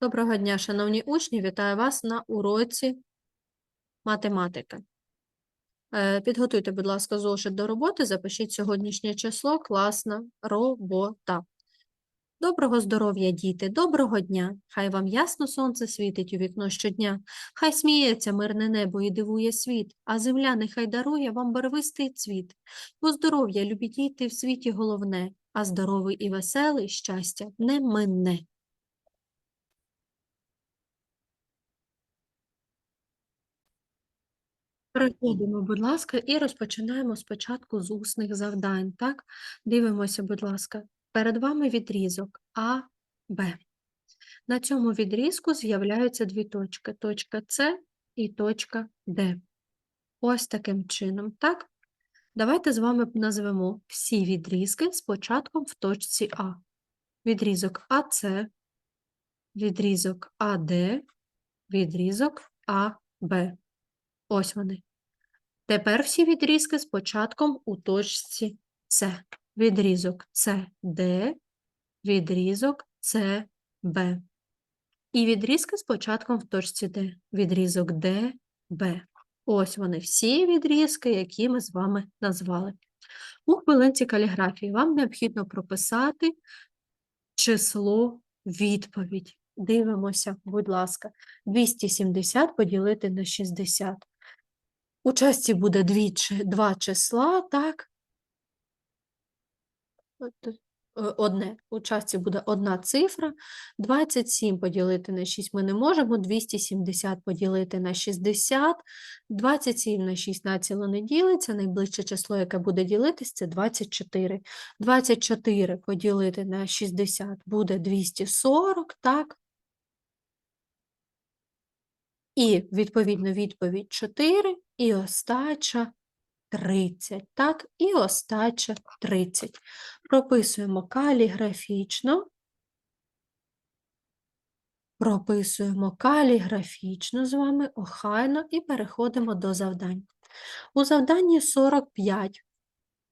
Доброго дня, шановні учні! Вітаю вас на уроці математики. Е, Підготуйте, будь ласка, зошит до роботи, запишіть сьогоднішнє число, класна робота. Доброго здоров'я, діти, доброго дня! Хай вам ясно сонце світить у вікно щодня, хай сміється мирне небо і дивує світ, а земля нехай дарує вам барвистий цвіт. Бо здоров'я, любі діти, в світі головне, а здоровий і веселий щастя не Переходимо, будь ласка, і розпочинаємо спочатку з усних завдань. Так, дивимося, будь ласка, перед вами відрізок А, Б. На цьому відрізку з'являються дві точки: точка С і точка Д. Ось таким чином, так? Давайте з вами назвемо всі відрізки з початком в точці А. Відрізок АС, відрізок АД, відрізок АБ. Ось вони. Тепер всі відрізки з початком у точці С. Відрізок CD, відрізок CB. І відрізки з початком в точці Д. Відрізок DB. Ось вони всі відрізки, які ми з вами назвали. У хвилинці каліграфії вам необхідно прописати число відповідь. Дивимося, будь ласка, 270 поділити на 60. У часті буде дві, два числа, так? Е, Одне. У часті буде одна цифра. 27 поділити на 6 ми не можемо, 270 поділити на 60, 27 на 6 націло не ділиться, найближче число, яке буде ділитись, це 24. 24 поділити на 60 буде 240, так? І, відповідно, відповідь 4, і остача 30, так? І остача 30. Прописуємо каліграфічно. Прописуємо каліграфічно з вами, охайно, і переходимо до завдань. У завданні 45,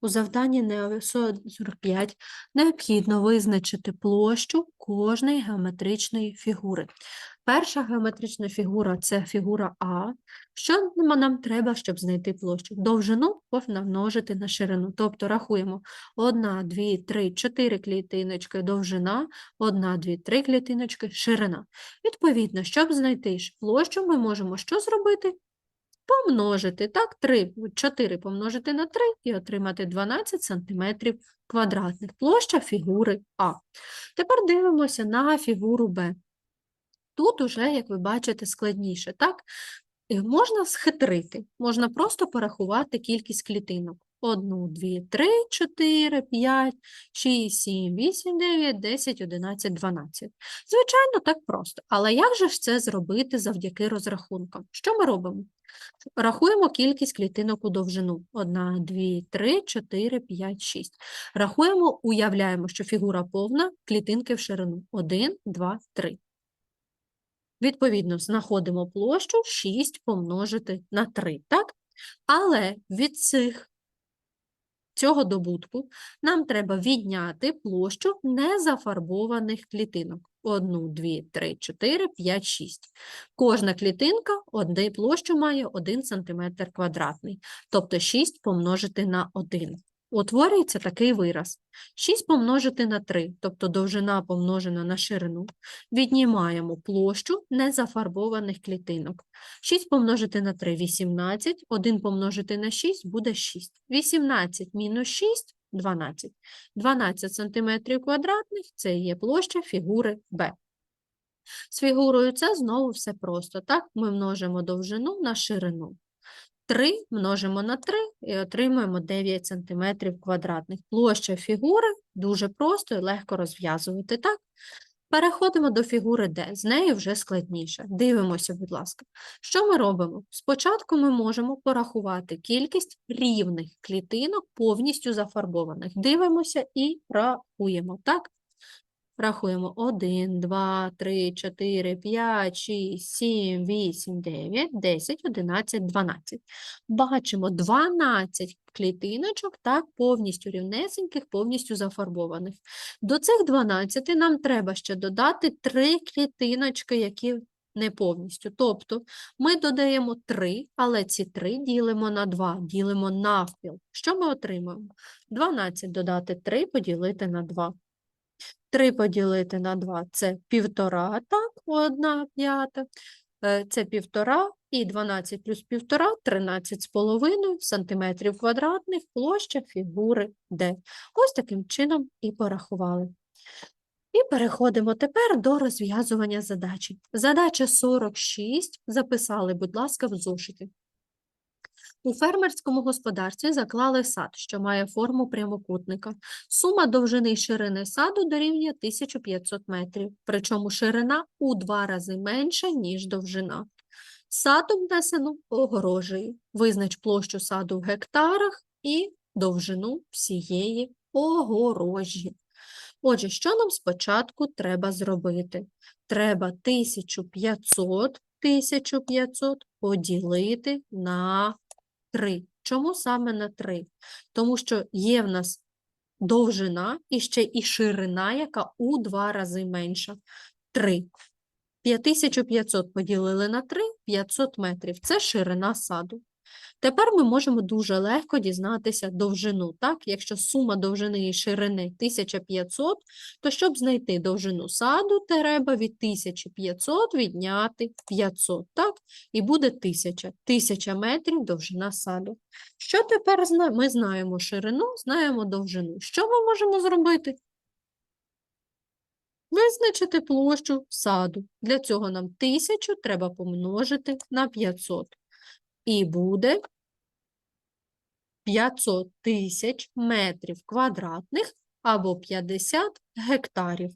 у завданні 45 необхідно визначити площу кожної геометричної фігури. Перша геометрична фігура це фігура А. Що нам треба, щоб знайти площу? Довжину помножити на ширину. Тобто рахуємо 1, 2, 3, 4 клітиночки довжина, 1, 2, 3 клітиночки ширина. Відповідно, щоб знайти площу, ми можемо що зробити? Помножити, так, 3, 4 помножити на 3 і отримати 12 сантиметрів квадратних. Площа фігури А. Тепер дивимося на фігуру Б. Тут уже, як ви бачите, складніше, так? Е, Можна схитрити, можна просто порахувати кількість клітинок. 1, 2, 3, 4, 5, 6, 7, 8, 9, 10, 11, 12. Звичайно, так просто. Але як же ж це зробити завдяки розрахункам? Що ми робимо? Рахуємо кількість клітинок у довжину. 1, 2, 3, 4, 5, 6. Рахуємо, уявляємо, що фігура повна, клітинки в ширину. 1, 2, 3. Відповідно, знаходимо площу 6 помножити на 3, так? Але від цих, цього добутку нам треба відняти площу незафарбованих клітинок. 1, 2, 3, 4, 5, 6. Кожна клітинка одне площу має 1 см квадратний, тобто 6 помножити на 1. Утворюється такий вираз. 6 помножити на 3, тобто довжина помножена на ширину. Віднімаємо площу незафарбованих клітинок. 6 помножити на 3 – 18, 1 помножити на 6 буде 6. 18 мінус 6 – 12. 12 см квадратних – це є площа фігури Б. З фігурою С знову все просто. Так, ми множимо довжину на ширину. 3 множимо на 3 і отримуємо 9 см квадратних. Площа фігури дуже просто і легко розв'язувати. Так? Переходимо до фігури Д. З нею вже складніше. Дивимося, будь ласка. Що ми робимо? Спочатку ми можемо порахувати кількість рівних клітинок повністю зафарбованих. Дивимося і рахуємо. Так? Рахуємо 1, 2, 3, 4, 5, 6, 7, 8, 9, 10, 11, 12. Бачимо 12 клітиночок, так, повністю рівнесеньких, повністю зафарбованих. До цих 12 нам треба ще додати 3 клітиночки, які не повністю. Тобто ми додаємо 3, але ці 3 ділимо на 2, ділимо навпіл. Що ми отримаємо? 12 додати 3 поділити на 2. 3 поділити на 2 – це півтора, так, 1 п'ята. Е, Це півтора і 12 плюс півтора – 13 з сантиметрів квадратних площа фігури D. Ось таким чином і порахували. І переходимо тепер до розв'язування задачі. Задача 46 записали, будь ласка, в зошиті. У фермерському господарстві заклали сад, що має форму прямокутника. Сума довжини й ширини саду дорівнює 1500 метрів, причому ширина у два рази менша, ніж довжина. Сад обнесено огорожею. Визнач площу саду в гектарах і довжину всієї огорожі. Отже, що нам спочатку треба зробити? Треба 1500, 1500 поділити на 3. Чому саме на 3? Тому що є в нас довжина і ще і ширина, яка у два рази менша. 3. 5500 поділили на 3 – 500 метрів. Це ширина саду. Тепер ми можемо дуже легко дізнатися довжину. Так? Якщо сума довжини і ширини 1500, то щоб знайти довжину саду, треба від 1500 відняти 500. Так? І буде 1000. 1000 метрів довжина саду. Що тепер ми знаємо ширину, знаємо довжину. Що ми можемо зробити? Визначити площу саду. Для цього нам 1000 треба помножити на 500. І буде 500 тисяч метрів квадратних або 50 гектарів.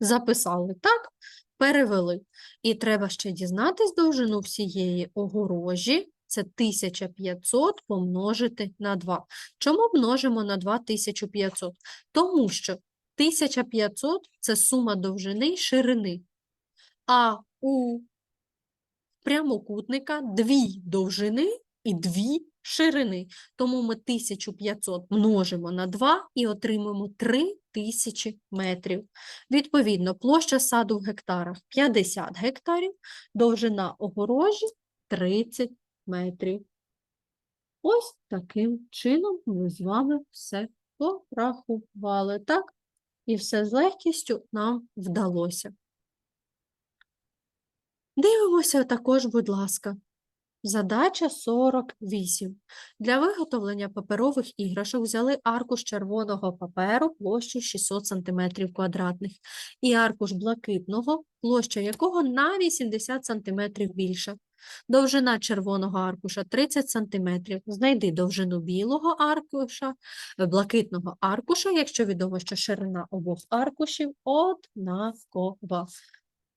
Записали, так? Перевели. І треба ще дізнатись довжину всієї огорожі. Це 1500 помножити на 2. Чому множимо на 2 1500? Тому що 1500 – це сума довжини й ширини. А у прямокутника дві довжини і дві ширини. Тому ми 1500 множимо на 2 і отримуємо 3000 метрів. Відповідно, площа саду в гектарах 50 гектарів, довжина огорожі 30 метрів. Ось таким чином ми з вами все порахували, так? І все з легкістю нам вдалося. Дивимося також, будь ласка. Задача 48. Для виготовлення паперових іграшок взяли аркуш червоного паперу площею 600 см квадратних і аркуш блакитного, площа якого на 80 см більша. Довжина червоного аркуша 30 см. Знайди довжину білого аркуша, е, блакитного аркуша, якщо відомо, що ширина обох аркушів однакова.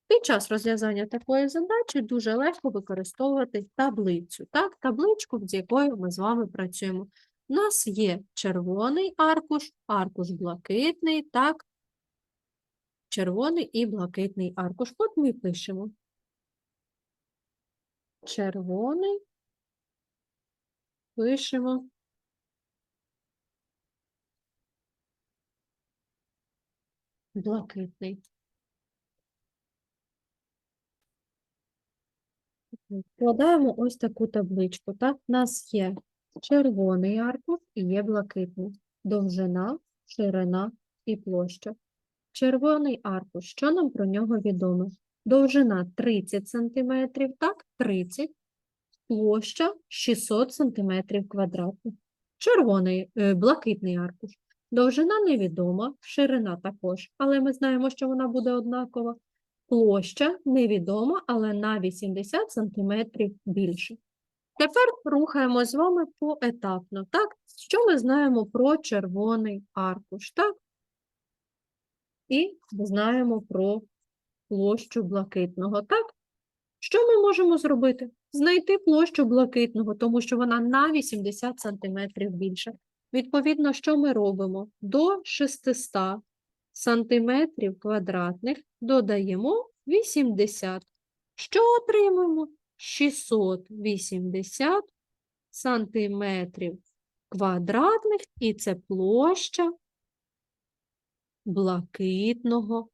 Під час розв'язання такої задачі дуже легко використовувати таблицю. Так, табличку, з якою ми з вами працюємо. У нас є червоний аркуш, аркуш блакитний, так, червоний і блакитний аркуш. От ми пишемо. Червоний, пишемо. Блакитний. Складаємо ось таку табличку. Так, у нас є червоний аркуш і є блакитний. Довжина, ширина і площа. Червоний аркуш, що нам про нього відомо? Довжина 30 см, так, 30, площа 600 см квадратних. Червоний, е, блакитний аркуш. Довжина невідома, ширина також, але ми знаємо, що вона буде однакова. Площа невідома, але на 80 см більше. Тепер рухаємо з вами поетапно. Так? Що ми знаємо про червоний аркуш? Так? І знаємо про площу блакитного. Так? Що ми можемо зробити? Знайти площу блакитного, тому що вона на 80 см більше. Відповідно, що ми робимо? До 600 сантиметрів квадратних додаємо 80. Що отримаємо? 680 сантиметрів квадратних, і це площа блакитного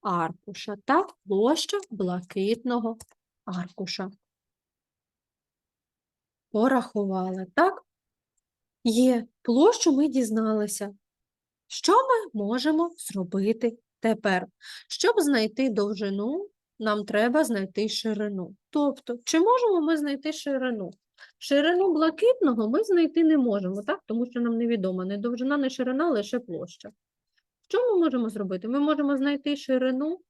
аркуша. Так, площа блакитного аркуша. Порахували, так? Є площу ми дізналися. Що ми можемо зробити тепер? Щоб знайти довжину, нам треба знайти ширину. Тобто, чи можемо ми знайти ширину? Ширину блакитного ми знайти не можемо, так? тому що нам невідома не довжина, не ширина, лише площа. Що ми можемо зробити? Ми можемо знайти ширину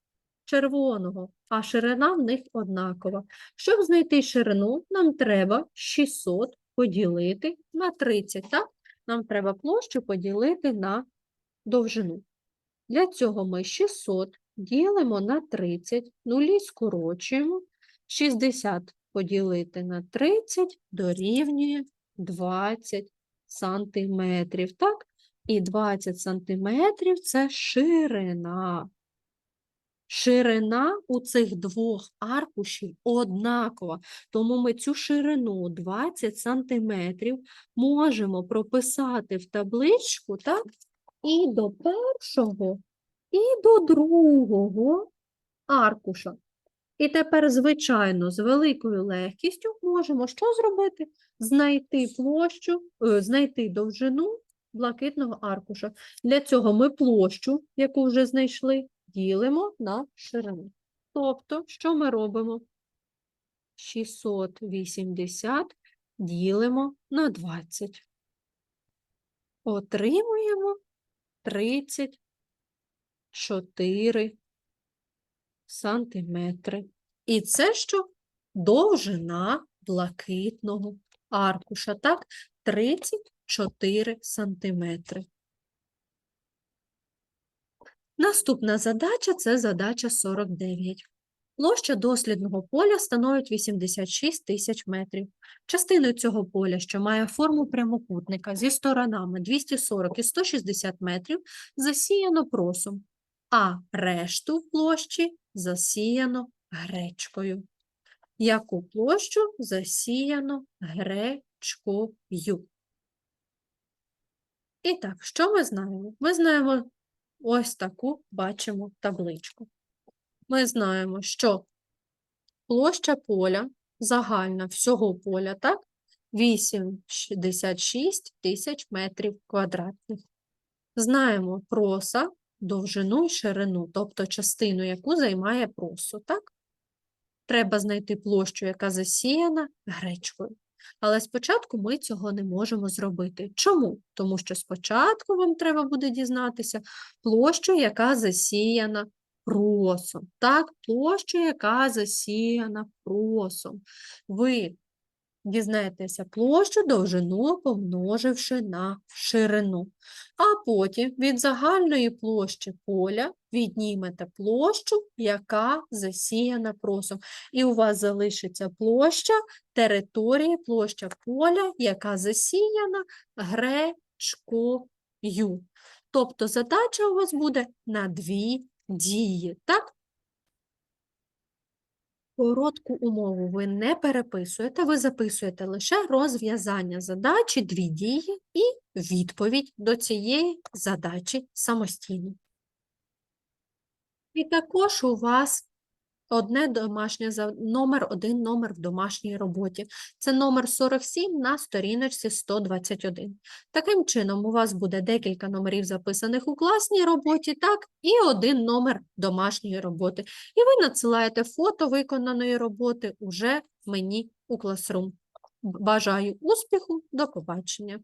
червоного, а ширина в них однакова. Щоб знайти ширину, нам треба 600 поділити на 30. Так? Нам треба площу поділити на довжину. Для цього ми 600 ділимо на 30, нулі скорочуємо, 60 поділити на 30 дорівнює 20 сантиметрів. Так? І 20 сантиметрів – це ширина. Ширина у цих двох аркушів однакова, тому ми цю ширину 20 сантиметрів можемо прописати в табличку, так? І до першого, і до другого аркуша. І тепер, звичайно, з великою легкістю можемо що зробити? Знайти площу, е, знайти довжину блакитного аркуша. Для цього ми площу, яку вже знайшли, ділимо на ширину. Тобто, що ми робимо? 680 ділимо на 20. Отримуємо 34 сантиметри. І це що? Довжина блакитного аркуша, так? 34 сантиметри. Наступна задача – це задача 49. Площа дослідного поля становить 86 тисяч метрів. Частиною цього поля, що має форму прямокутника зі сторонами 240 і 160 метрів, засіяно просом, а решту площі засіяно гречкою. Яку площу засіяно гречкою? І так, що ми знаємо? Ми знаємо ось таку бачимо табличку. Ми знаємо, що площа поля, загальна всього поля, так, 86 тисяч метрів квадратних. Знаємо проса, довжину і ширину, тобто частину, яку займає просо, так? Треба знайти площу, яка засіяна гречкою. Але спочатку ми цього не можемо зробити. Чому? Тому що спочатку вам треба буде дізнатися площу, яка засіяна просом. Так, площу, яка засіяна просом. Ви дізнаєтеся площу довжину, помноживши на ширину. А потім від загальної площі поля віднімете площу, яка засіяна просом. І у вас залишиться площа території, площа поля, яка засіяна гречкою. Тобто задача у вас буде на дві дії, так? Коротку умову ви не переписуєте, ви записуєте лише розв'язання задачі, дві дії і відповідь до цієї задачі самостійно. І також у вас одне домашнє номер, один номер в домашній роботі. Це номер 47 на сторіночці 121. Таким чином, у вас буде декілька номерів записаних у класній роботі, так, і один номер домашньої роботи. І ви надсилаєте фото виконаної роботи уже мені у Classroom. Бажаю успіху, до побачення!